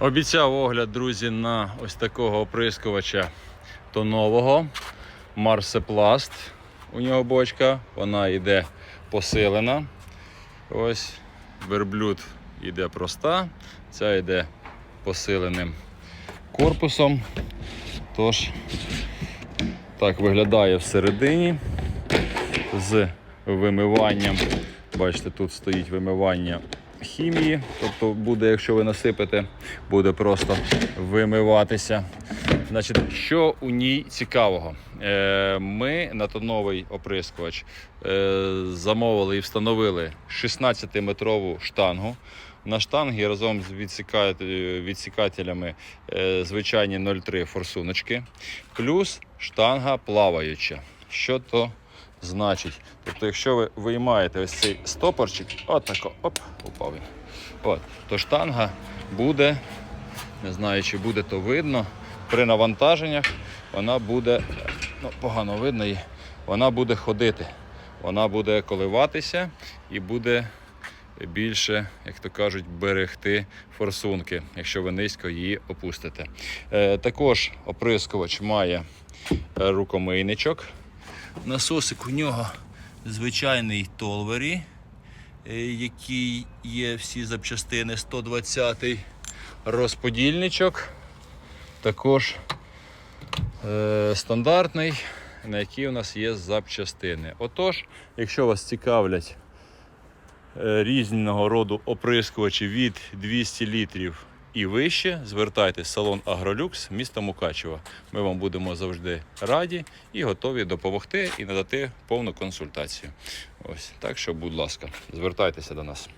Обіцяв огляд, друзі, на ось такого оприскувача тонового Марсепласт. У нього бочка, вона йде посилена. Ось верблюд йде проста, ця йде посиленим корпусом. Тож, так виглядає всередині з вимиванням. Бачите, тут стоїть вимивання хімії. Тобто буде, якщо ви насипете, буде просто вимиватися. Значить, що у ній цікавого? Е, Ми на тоновий оприскувач е, замовили і встановили 16-метрову штангу. На штангі разом з відсіка- відсікателями е, звичайні 0,3 форсуночки, плюс штанга плаваюча. Що то значить? Тобто, якщо ви виймаєте ось цей стопорчик, отако, оп, упав він. От, то штанга буде, не знаю, чи буде то видно, при навантаженнях вона буде, ну, погано видно її, вона буде ходити, вона буде коливатися і буде більше, як то кажуть, берегти форсунки, якщо ви низько її опустите. Е, також оприскувач має рукомийничок. Насосик у нього звичайний Толвері, е, який є всі запчастини 120 розподільничок. Також е, стандартний, на який у нас є запчастини. Отож, якщо вас цікавлять е, різного роду оприскувачі від 200 літрів і вище, звертайтесь в салон Агролюкс міста Мукачева. Ми вам будемо завжди раді і готові допомогти і надати повну консультацію. Ось так що, будь ласка, звертайтеся до нас.